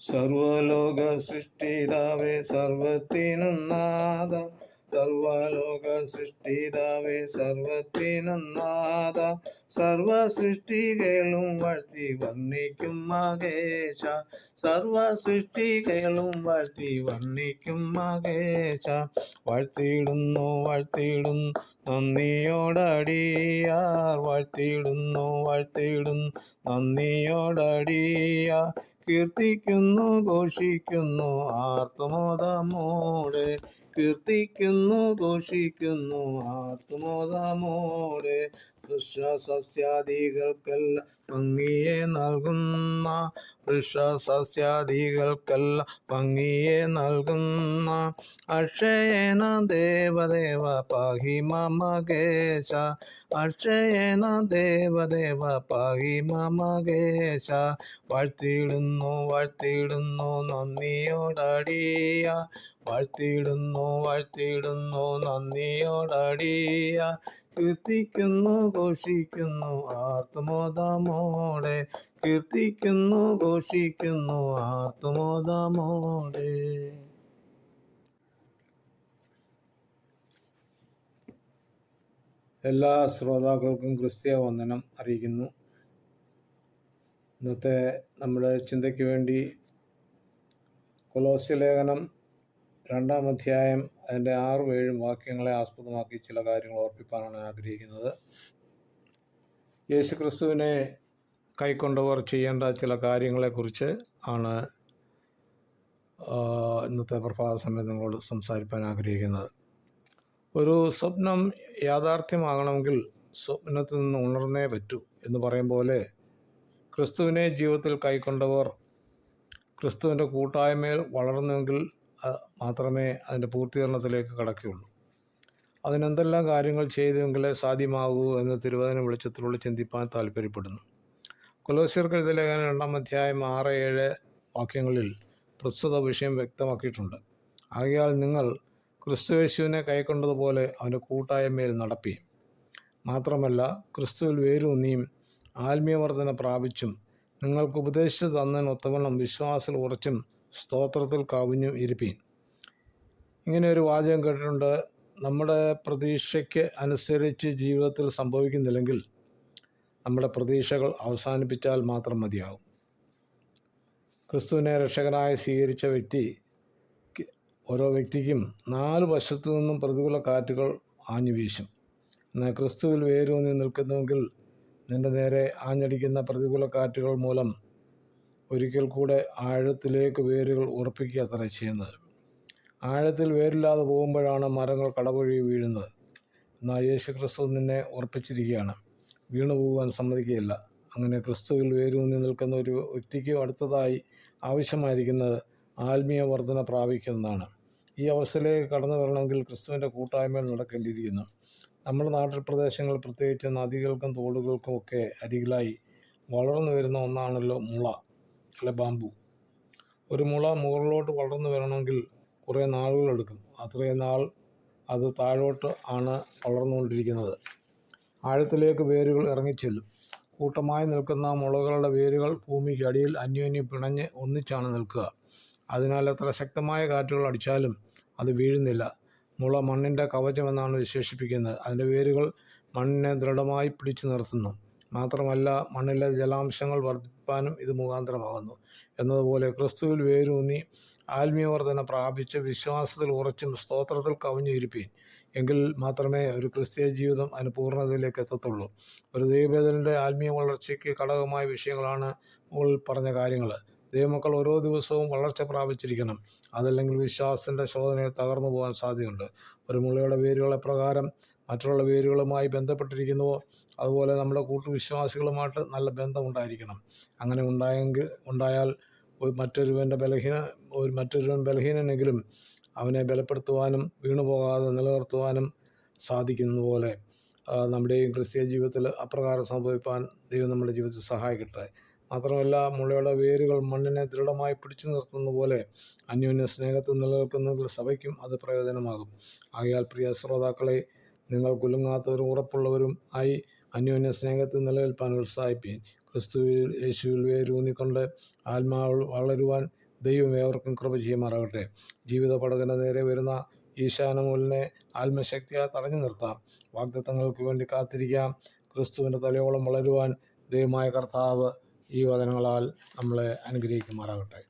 സർവലോക സൃഷ്ടിതാവേ സർവത്തിനും നാഥ. സർവലോക സൃഷ്ടിതാവേ സർവത്തിനും നാഥ. സർവ സൃഷ്ടികളും വാഴ്ത്തി വർണിക്കും മകേശ സർവ സൃഷ്ടികളും വാഴ്ത്തി വർണിക്കും മകേശ വാഴ്ത്തിയിടുന്നു വാഴ്ത്തിയിടുന്നു നന്ദിയോടടിയാർ. വാഴ്ത്തിയിടുന്നു വാഴ്ത്തിയിടുന്നു നന്ദിയോടടിയാർ. കീർത്തിക്കുന്നു ഘോഷിക്കുന്നു ആർത്തുമോദമോടെ. കീർത്തിക്കുന്നു ഘോഷിക്കുന്നു ആർത്തമോദമോടെ. വൃക്ഷസസ്യാദികൾക്കെല്ലാം ഭംഗിയെ നൽകുന്ന വൃക്ഷസസ്യാദികൾക്കെല്ലാം ഭംഗിയെ നൽകുന്ന. അക്ഷയന ദേവദേവ പാഹി മമകേശ അക്ഷയന ദേവദേവ പാഹി മമകേശ വാഴ്ത്തിയിടുന്നു വാഴ്ത്തിയിടുന്നു നന്ദിയോടടിയ. വാഴ്ത്തിയിടുന്നു വാഴ്ത്തിയിടുന്നു നന്ദിയോടടിയ. കീർത്തിക്കുന്നു ഘോഷിക്കുന്നു ആർത്തുമോദാമോടെ. കീർത്തിക്കുന്നു ഘോഷിക്കുന്നു ആർത്തുമോദാമോടെ. എല്ലാ ശ്രോതാക്കൾക്കും ക്രിസ്തീയ വന്ദനം അറിയിക്കുന്നു. ഇന്നത്തെ നമ്മുടെ ചിന്തയ്ക്ക് വേണ്ടി കൊലോസ്യ ലേഖനം രണ്ടാം അധ്യായം അതിന്റെ ആറും ഏഴും വാക്യങ്ങളെ ആസ്പദമാക്കി ചില കാര്യങ്ങൾ ഓർപ്പിക്കാനാണ് ആഗ്രഹിക്കുന്നത്. യേശു ക്രിസ്തുവിനെ കൈക്കൊണ്ടവർ ചെയ്യേണ്ട ചില കാര്യങ്ങളെക്കുറിച്ച് ആണ് ഇന്നത്തെ പ്രഭാത സമയം നിങ്ങളോട് സംസാരിക്കാൻ ആഗ്രഹിക്കുന്നത്. ഒരു സ്വപ്നം യാഥാർത്ഥ്യമാകണമെങ്കിൽ സ്വപ്നത്തിൽ നിന്ന് ഉണർന്നേ പറ്റൂ എന്ന് പറയും പോലെ ക്രിസ്തുവിനെ ജീവിതത്തിൽ കൈക്കൊണ്ടവർ ക്രിസ്തുവിന്റെ കൂട്ടായ്മയിൽ വളർന്നുവെങ്കിൽ മാത്രമേ അതിന്റെ പൂർത്തീകരണത്തിലേക്ക് കടക്കുകയുള്ളൂ. അതിനെന്തെല്ലാം കാര്യങ്ങൾ ചെയ്തെങ്കിലേ സാധ്യമാകൂ എന്ന് തിരുവചന വെളിച്ചത്തിലൂടെ ചിന്തിപ്പാൻ താല്പര്യപ്പെടുന്നു. കൊലോസ്യർക്ക് എഴുതിയ ലേഖനം രണ്ടാം അധ്യായം ആറ് ഏഴ് വാക്യങ്ങളിൽ പ്രസ്തുത വിഷയം വ്യക്തമാക്കിയിട്ടുണ്ട്. ആകയാൽ നിങ്ങൾ ക്രിസ്തുവേശുവിനെ കൈക്കൊണ്ടതുപോലെ അവന്റെ കൂട്ടായ്മയിൽ നടപ്പി മാത്രമല്ല ക്രിസ്തുവിൽ വേരൂന്നിയും ആത്മീയവർദ്ധന പ്രാപിച്ചും നിങ്ങൾക്ക് ഉപദേശിച്ചു തന്നതിനൊത്തവണ്ണം വിശ്വാസത്തിൽ ഉറച്ചും സ്തോത്രത്തിൽ കവിഞ്ഞും ഇരിപ്പീൻ. ഇങ്ങനെ ഒരു വാചകം കേട്ടിട്ടുണ്ട്. നമ്മുടെ പ്രതീക്ഷയ്ക്ക് അനുസരിച്ച് ജീവിതത്തിൽ സംഭവിക്കുന്നില്ലെങ്കിൽ നമ്മുടെ പ്രതീക്ഷകൾ അവസാനിപ്പിച്ചാൽ മാത്രം മതിയാകും ക്രിസ്തുവിനെ രക്ഷകനായി സ്വീകരിച്ച വ്യക്തി ഓരോ വ്യക്തിക്കും നാല് വശത്തു നിന്നും പ്രതികൂല കാറ്റുകൾ ആഞ്ഞു വീശും. എന്നാൽ ക്രിസ്തുവിൽ വേരൂന്നി നിൽക്കുന്നുവെങ്കിൽ നിന്റെ നേരെ ആഞ്ഞടിക്കുന്ന പ്രതികൂല കാറ്റുകൾ മൂലം ഒരിക്കൽ കൂടെ ആഴത്തിലേക്ക് വേരുകൾ ഉറപ്പിക്കുക അത്ര ചെയ്യുന്നത്. ആഴത്തിൽ വേരില്ലാതെ പോകുമ്പോഴാണ് മരങ്ങൾ കടപൊഴി വീഴുന്നത്. എന്നാൽ യേശു ക്രിസ്തു നിന്നെ ഉറപ്പിച്ചിരിക്കുകയാണ്. വീണു പോകാൻ സമ്മതിക്കുകയില്ല. അങ്ങനെ ക്രിസ്തുവിൽ വേരൂന്നി നിൽക്കുന്ന ഒരു വ്യക്തിക്ക് അടുത്തതായി ആവശ്യമായിരിക്കുന്നത് ആത്മീയ വർധന പ്രാപിക്കുന്നതാണ്. ഈ അവസ്ഥയിലേക്ക് കടന്നു വരണമെങ്കിൽ ക്രിസ്തുവിന്റെ കൂട്ടായ്മയിൽ നടക്കേണ്ടിയിരിക്കുന്നു. നമ്മുടെ നാട്ടിൽ പ്രദേശങ്ങൾ പ്രത്യേകിച്ച് നദികൾക്കും തോടുകൾക്കും ഒക്കെ അരികിലായി വളർന്നു വരുന്ന ഒന്നാണല്ലോ മുള. അല്ലെ ബാമ്പു ഒരു മുള മുകളിലോട്ട് വളർന്നു വരണമെങ്കിൽ കുറേ നാളുകളെടുക്കും. അത്രയും നാൾ അത് താഴോട്ട് ആണ് വളർന്നുകൊണ്ടിരിക്കുന്നത്. ആഴത്തിലേക്ക് വേരുകൾ ഇറങ്ങിച്ചെല്ലും. കൂട്ടമായി നിൽക്കുന്ന മുളകളുടെ വേരുകൾ ഭൂമിക്ക് അടിയിൽ അന്യോന്യം പിണഞ്ഞ് ഒന്നിച്ചാണ് നിൽക്കുക. അതിനാൽ എത്ര ശക്തമായ കാറ്റുകൾ അടിച്ചാലും അത് വീഴുന്നില്ല. മുള മണ്ണിന്റെ കവചമെന്നാണ് വിശേഷിപ്പിക്കുന്നത്. അതിന്റെ വേരുകൾ മണ്ണിനെ ദൃഢമായി പിടിച്ചു നിർത്തുന്നു. മാത്രമല്ല മണ്ണിലെ ജലാംശങ്ങൾ വർദ്ധിപ്പാനും ഇത് മുഖാന്തരമാകുന്നു. എന്നതുപോലെ ക്രിസ്തുവിൽ വേരൂന്നി ആത്മീയവർദ്ധന പ്രാപിച്ച് വിശ്വാസത്തിൽ ഉറച്ചും സ്തോത്രത്തിൽ കവിഞ്ഞിരിപ്പീൻ. എങ്കിൽ മാത്രമേ ഒരു ക്രിസ്തീയ ജീവിതം അതിന് പൂർണതയിലേക്ക് എത്തത്തുള്ളൂ. ഒരു ദൈവേദനന്റെ ആത്മീയ വളർച്ചയ്ക്ക് ഘടകമായ വിഷയങ്ങളാണ് മുകളിൽ പറഞ്ഞ കാര്യങ്ങൾ ദൈവമക്കൾ ഓരോ ദിവസവും വളർച്ച പ്രാപിച്ചിരിക്കണം. അതല്ലെങ്കിൽ വിശ്വാസത്തിന്റെ ശോധനയെ തകർന്നു പോകാൻ സാധ്യതയുണ്ട്. ഒരു മുളയുടെ വേരുകളെ പ്രകാരം മറ്റുള്ള വേരുകളുമായി ബന്ധപ്പെട്ടിരിക്കുന്നുവോ? അതുപോലെ നമ്മുടെ കൂട്ടുവിശ്വാസികളുമായിട്ട് നല്ല ബന്ധമുണ്ടായിരിക്കണം. അങ്ങനെ ഉണ്ടായെങ്കിൽ ഉണ്ടായാൽ ഒരു മറ്റൊരുവന്റെ ബലഹീന ഒരു മറ്റൊരുവൻ ബലഹീനനെങ്കിലും അവനെ ബലപ്പെടുത്തുവാനും വീണുപോകാതെ നിലനിർത്തുവാനും സാധിക്കുന്നതുപോലെ നമ്മുടെയും ക്രിസ്തീയ ജീവിതത്തിൽ അപ്രകാരം സംഭവിപ്പാൻ ദൈവം നമ്മുടെ ജീവിതത്തിൽ സഹായിക്കട്ടെ. മാത്രമല്ല മുളയുടെ വേരുകൾ മണ്ണിനെ ദൃഢമായി പിടിച്ചു നിർത്തുന്ന പോലെ അന്യോന്യ സ്നേഹത്തിൽ നിലനിൽക്കുന്നെങ്കിൽ സഭയ്ക്കും അത് പ്രയോജനമാകും. ആകയാൽ പ്രിയ ശ്രോതാക്കളെ നിങ്ങൾ കുലുങ്ങാത്തവരും ഉറപ്പുള്ളവരും ആയി അന്യോന്യ സ്നേഹത്തിൽ നിലനിൽപ്പാൻ ഉത്സാഹിപ്പീൻ. ക്രിസ്തു യേശുവിൽ വേരൂന്നിക്കൊണ്ട് ആത്മാവ് വളരുവാൻ ദൈവം ഏവർക്കും കൃപ ചെയ്യുമാറാകട്ടെ. ജീവിത പടകന് നേരെ വരുന്ന ഈശാനമൂലിനെ ആത്മശക്തിയാൽ തടഞ്ഞു നിർത്താം. വാഗ്ദത്തങ്ങൾക്ക് വേണ്ടി കാത്തിരിക്കാം. ക്രിസ്തുവിന്റെ തലയോളം വളരുവാൻ ദൈവമായ കർത്താവ് ഈ വചനങ്ങളാൽ നമ്മളെ അനുഗ്രഹിക്കുമാറാകട്ടെ.